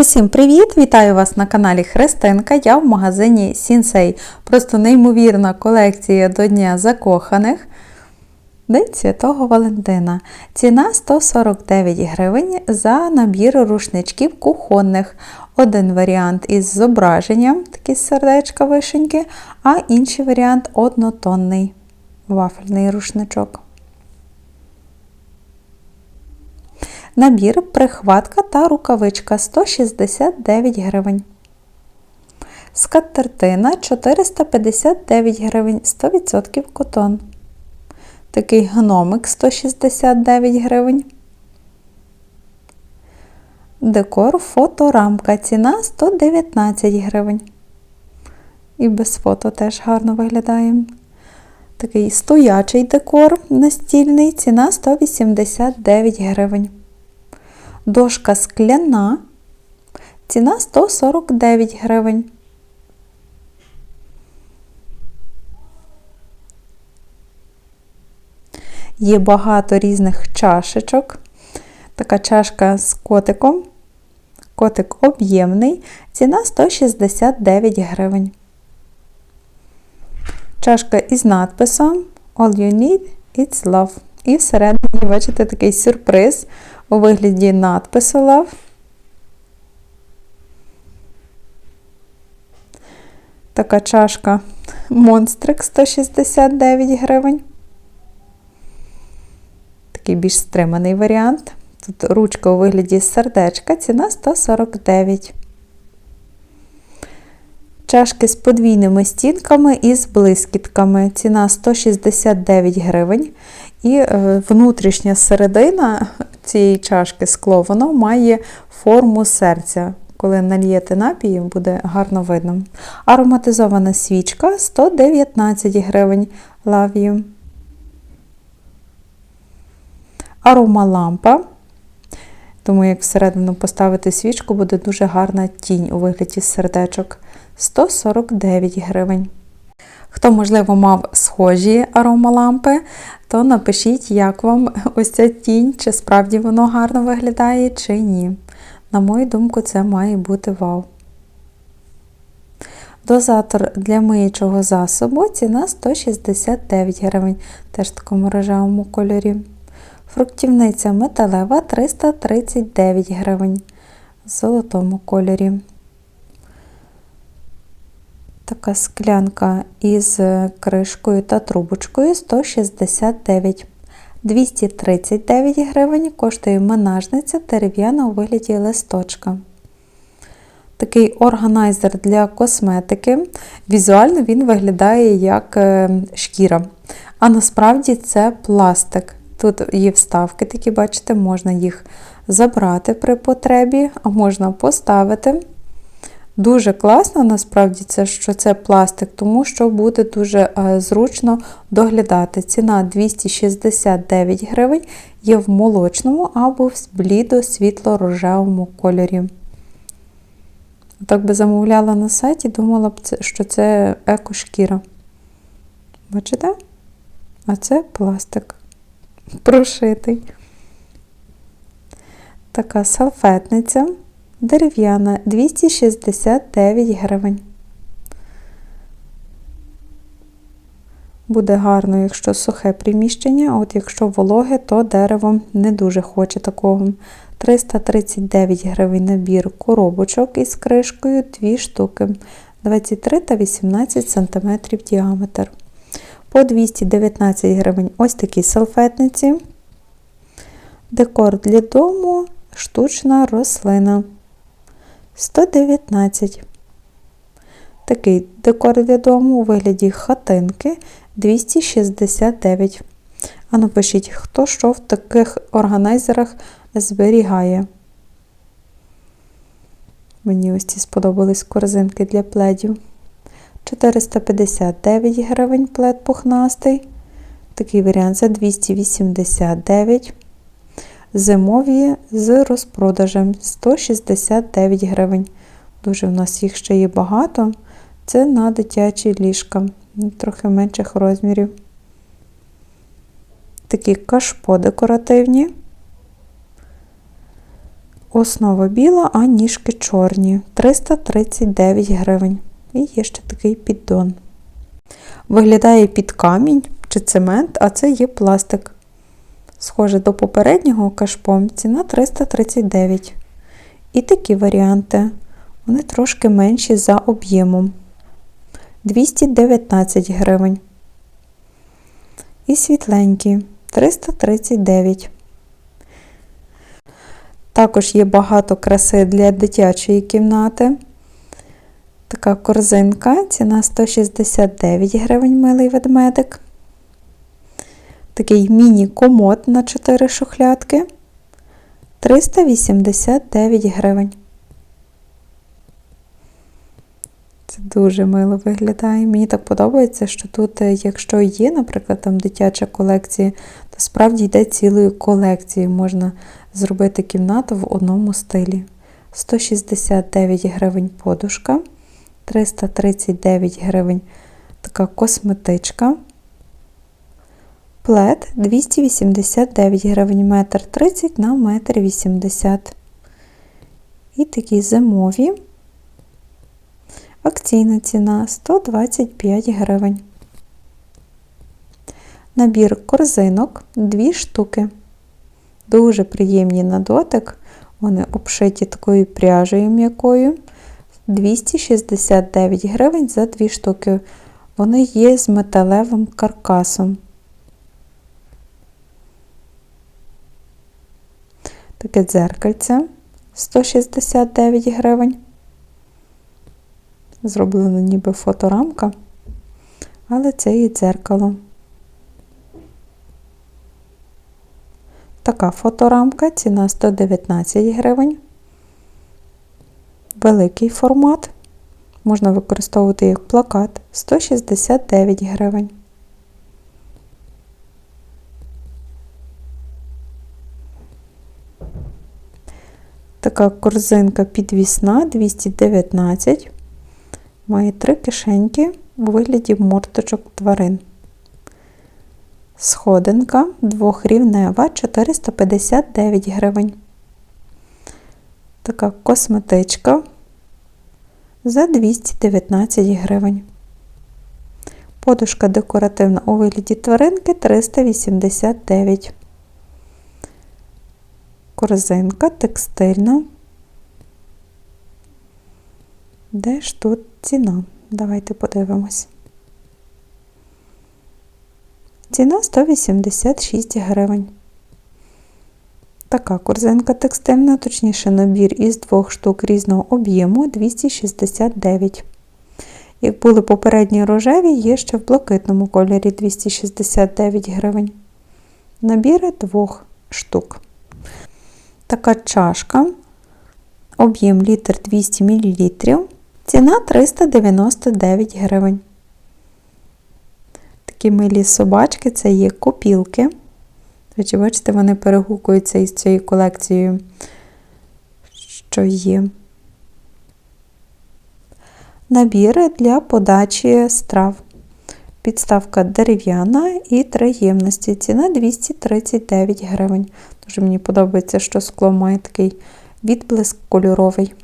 Усім привіт! Вітаю вас на каналі Христинка. Я в магазині Сінсей. Просто неймовірна колекція до Дня закоханих. День Святого Валентина. Ціна 149 гривень за набір рушничків кухонних. Один варіант із зображенням, такі сердечка вишеньки, а інший варіант однотонний вафельний рушничок. Набір, прихватка та рукавичка 169 гривень. Скатертина 459 гривень 100% котон. Такий гномик 169 гривень. Декор фоторамка. Ціна 119 гривень. І без фото теж гарно виглядає. Такий стоячий декор настільний. Ціна 189 гривень. Дошка скляна. Ціна 149 гривень. Є багато різних чашечок. Така чашка з котиком. Котик об'ємний. Ціна 169 гривень. Чашка із надписом All you need it's love. І всередині, бачите, такий сюрприз у вигляді надпису Love. Така чашка Монстрик 169 гривень. Такий більш стриманий варіант. Тут ручка у вигляді сердечка, ціна 149. Чашки з подвійними стінками і з блискітками. Ціна 169 гривень. І е, внутрішня середина цієї чашки скло, воно має форму серця. Коли нальєте напій, буде гарно видно. Ароматизована свічка 119 гривень. You. Аромалампа. Тому, як всередину поставити свічку, буде дуже гарна тінь у вигляді сердечок. 149 гривень. Хто, можливо, мав схожі аромалампи, то напишіть, як вам ось ця тінь, чи справді воно гарно виглядає, чи ні. На мою думку, це має бути вау. Дозатор для миючого засобу ціна 169 гривень, теж в такому рожевому кольорі. Фруктівниця металева 339 гривень в золотому кольорі. Така склянка із кришкою та трубочкою 169 239 гривень коштує менажниця дерев'яна у вигляді листочка. Такий органайзер для косметики. Візуально він виглядає як шкіра. А насправді це пластик. Тут є вставки, такі, бачите, можна їх забрати при потребі, а можна поставити. Дуже класно, насправді, це, що це пластик, тому що буде дуже зручно доглядати. Ціна 269 гривень є в молочному або в блідо світло-рожевому кольорі. Так би замовляла на сайті, думала б, що це екошкіра. Бачите? А це пластик прошитий. Така салфетниця дерев'яна 269 гривень. Буде гарно, якщо сухе приміщення, а от якщо вологе, то дерево не дуже хоче такого. 339 гривень набір коробочок із кришкою 2 штуки 23 та 18 см діаметр. По 219 гривень ось такі салфетниці. Декор для дому, штучна рослина. 119. Такий декор для дому у вигляді хатинки 269. А напишіть, хто що в таких органайзерах зберігає. Мені ось ці сподобались корзинки для пледів. 459 гривень плед пухнастий. Такий варіант за 289 Зимові з розпродажем 169 гривень. Дуже в нас їх ще є багато. Це на дитячі ліжка, трохи менших розмірів. Такі кашпо декоративні. Основа біла, а ніжки чорні. 339 гривень. І є ще такий піддон. Виглядає під камінь чи цемент, а це є пластик. Схоже до попереднього кашпом. Ціна 339. І такі варіанти. Вони трошки менші за об'ємом. 219 гривень. І світленькі 339. Також є багато краси для дитячої кімнати. Така корзинка, ціна 169 гривень милий ведмедик. Такий міні-комод на 4 шухлядки 389 гривень. Це дуже мило виглядає. Мені так подобається, що тут, е, якщо є, наприклад, там дитяча колекція, то справді йде цілою колекцією. Можна зробити кімнату в одному стилі. 169 гривень подушка, 339 гривень така косметичка. Плед 289 гривень метр 30 на метр 80. І такі зимові. Акційна ціна 125 гривень. Набір корзинок 2 штуки. Дуже приємні на дотик. Вони обшиті такою пряжею м'якою. 269 гривень за 2 штуки. Вони є з металевим каркасом. Таке дзеркальце 169 гривень. Зроблено ніби фоторамка, але це і дзеркало. Така фоторамка, ціна 119 гривень. Великий формат. Можна використовувати як плакат 169 гривень. Така корзинка підвісна 219. Має три кишеньки у вигляді морточок тварин. Сходинка двохрівнева 459 гривень. Така косметичка за 219 гривень. Подушка декоративна у вигляді тваринки 389. Корзинка текстильна. Де ж тут ціна? Давайте подивимось. Ціна 186 гривень. Така корзинка текстильна, точніше набір із двох штук різного об'єму 269. Як були попередні рожеві, є ще в блакитному кольорі 269 гривень. Набір двох штук. Така чашка, об'єм літр 200 мл, ціна 399 гривень. Такі милі собачки це є копілки. Речі, бачите, вони перегукуються із цією колекцією, що є. Набір для подачі страв. Підставка дерев'яна і три ємності. Ціна 239 гривень. Дуже мені подобається, що скло має такий відблиск кольоровий.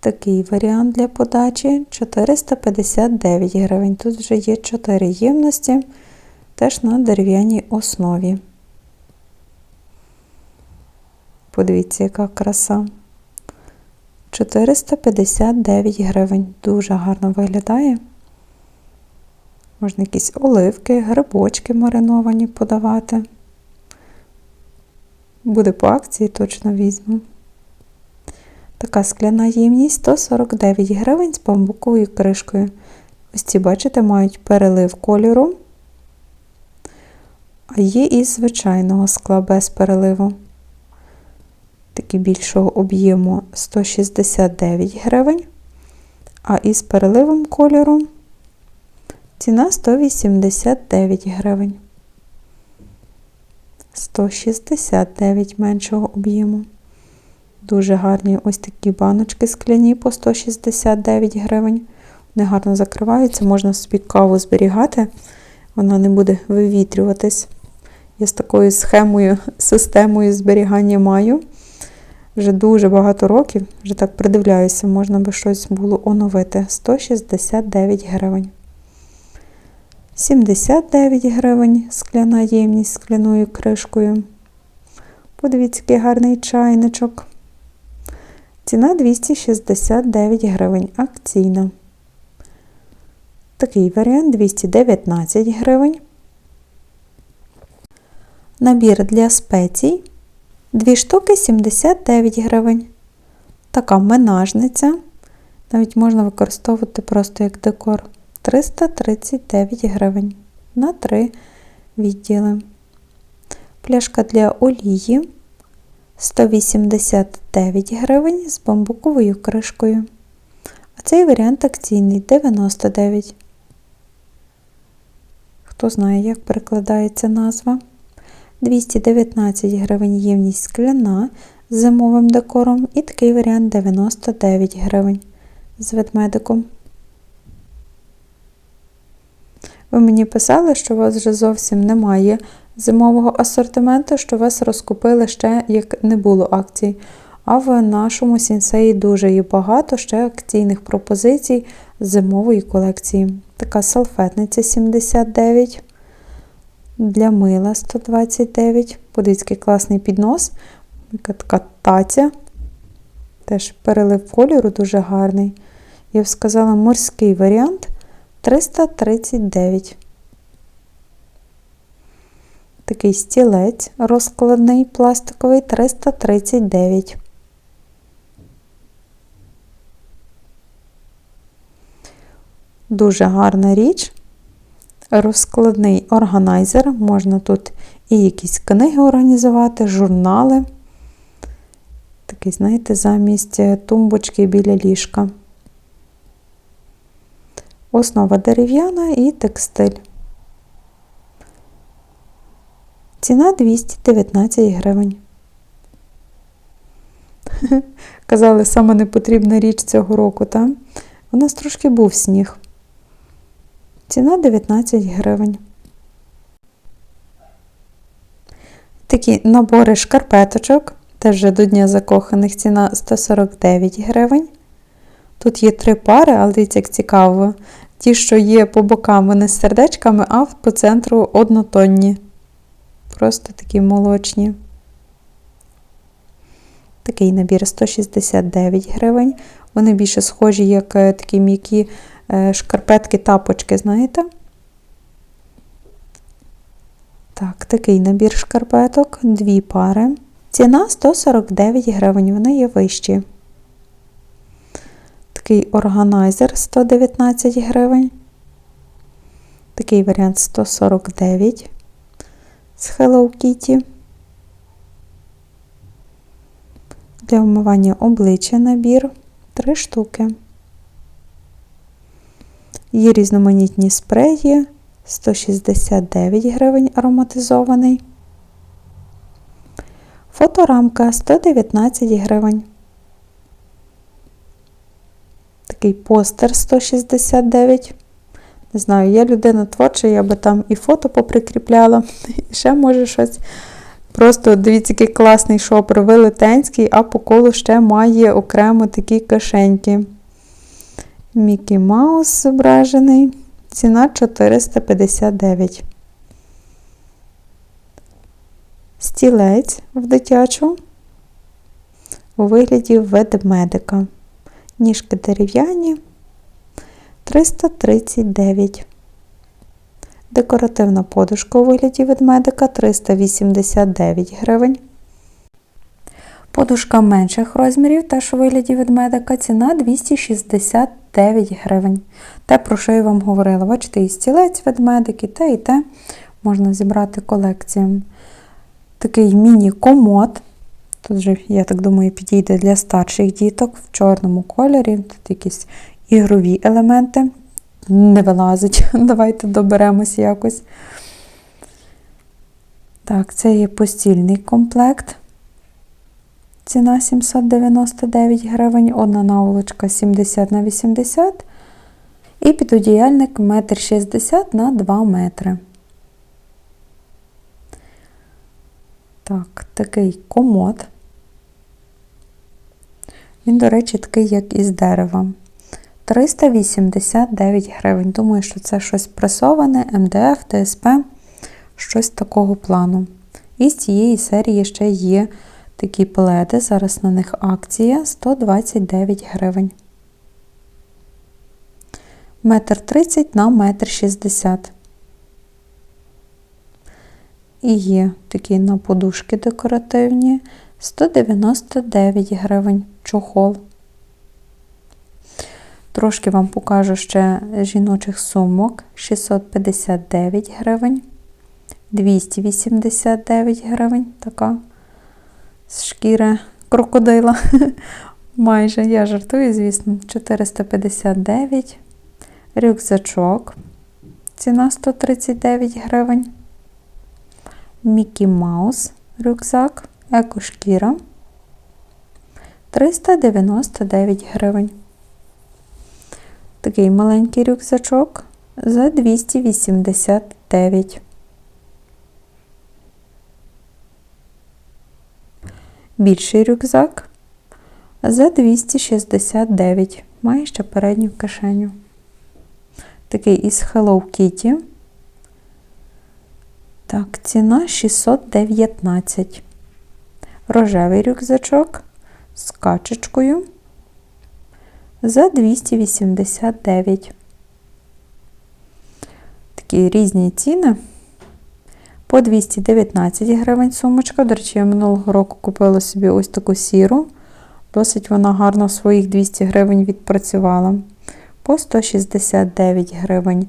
Такий варіант для подачі 459 гривень. Тут вже є 4 ємності, теж на дерев'яній основі. Подивіться, яка краса. 459 гривень. Дуже гарно виглядає. Можна якісь оливки, грибочки мариновані подавати. Буде по акції, точно візьму. Така скляна ємність 149 гривень з бамбуковою кришкою. Ось ці, бачите, мають перелив кольору, а є із звичайного скла без переливу. Такі більшого об'єму 169 гривень, а із переливом кольору ціна 189 гривень. 169 меншого об'єму. Дуже гарні ось такі баночки скляні по 169 гривень. Вони гарно закриваються, можна собі каву зберігати, вона не буде вивітрюватись. Я з такою схемою, системою зберігання маю. Вже дуже багато років, вже так придивляюся, можна би щось було оновити. 169 гривень. 79 гривень скляна ємність з скляною кришкою. Подивіться, який гарний чайничок. Ціна 269 гривень. Акційна. Такий варіант 219 гривень. Набір для спецій. Дві штуки 79 гривень. Така менажниця. Навіть можна використовувати просто як декор. 339 гривень на 3 відділи. Пляшка для олії 189 гривень з бамбуковою кришкою. А цей варіант акційний 99. Хто знає, як перекладається назва. 219 гривень ємність скляна з зимовим декором і такий варіант 99 гривень з ведмедиком. Ви мені писали, що у вас вже зовсім немає зимового асортименту, що вас розкупили ще як не було акцій. А в нашому сінсеї дуже є багато ще акційних пропозицій зимової колекції. Така салфетниця 79, для мила 129. Подивіться, класний піднос. Така таця. Теж перелив кольору дуже гарний. Я б сказала, морський варіант 339. Такий стілець розкладний пластиковий 339. Дуже гарна річ. Розкладний органайзер. Можна тут і якісь книги організувати, журнали. Такий, знаєте, замість тумбочки біля ліжка. Основа дерев'яна і текстиль. Ціна 219 гривень. Казали, саме непотрібна річ цього року, так? У нас трошки був сніг. Ціна 19 гривень. Такі набори шкарпеточок. Теж до Дня закоханих ціна 149 гривень. Тут є три пари, але дивіться, як цікаво. Ті, що є по бокам, вони з сердечками, а по центру однотонні. Просто такі молочні. Такий набір 169 гривень. Вони більше схожі, як е, такі м'які е, шкарпетки-тапочки, знаєте? Так, такий набір шкарпеток, дві пари. Ціна 149 гривень, вони є вищі. Такий органайзер 119 гривень. Такий варіант 149 з Hello Kitty. Для вмивання обличчя набір 3 штуки. Є різноманітні спреї 169 гривень ароматизований. Фоторамка 119 гривень. Такий постер 169. Не знаю, я людина творча, я би там і фото поприкріпляла, і ще може щось. Просто дивіться, який класний шопер, велетенський, а по колу ще має окремо такі кишеньки. Мікі Маус зображений. Ціна 459. Стілець в дитячу у вигляді ведмедика. Ніжки дерев'яні 339. Декоративна подушка у вигляді ведмедика 389 гривень. Подушка менших розмірів, теж у вигляді ведмедика, ціна 269 гривень. Те, про що я вам говорила. Бачите, і стілець ведмедик, і те, і те можна зібрати колекцію. Такий міні-комод. Тут же, я так думаю, підійде для старших діток в чорному кольорі. Тут якісь ігрові елементи. Не вилазить. Давайте доберемось якось. Так, це є постільний комплект. Ціна 799 гривень, одна наволочка 70 на 80 і підодіяльник 1,60 на 2 метри. Так, такий комод. Він, до речі, такий, як із дерева. 389 гривень. Думаю, що це щось пресоване, МДФ, ДСП, щось такого плану. І з цієї серії ще є такі пледи. Зараз на них акція 129 гривень. Метр 30 на метр 60. І є такі на подушки декоративні 199 гривень чохол. Трошки вам покажу ще жіночих сумок 659 гривень, 289 гривень, така з шкіри крокодила. Майже я жартую, звісно, 459. Рюкзачок. Ціна 139 гривень. Мікі Маус рюкзак, екошкіра 399 гривень. Такий маленький рюкзачок за 289. Більший рюкзак за 269. Має ще передню кишеню. Такий із Hello Kitty. Так, ціна 619. Рожевий рюкзачок з качечкою за 289. Такі різні ціни. По 219 гривень сумочка. До речі, я минулого року купила собі ось таку сіру. Досить вона гарно своїх 200 гривень відпрацювала. По 169 гривень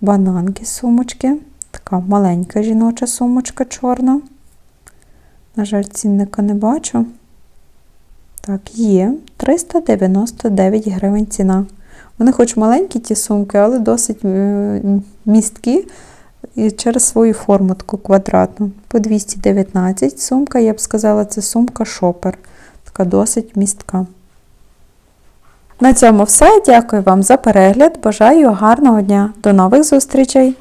бананки сумочки. Така маленька жіноча сумочка чорна. На жаль, цінника не бачу. Так, є 399 гривень ціна. Вони хоч маленькі ті сумки, але досить місткі і через свою форму квадратну. По 219 сумка, я б сказала, це сумка шопер. Така досить містка. На цьому все. Дякую вам за перегляд. Бажаю гарного дня. До нових зустрічей!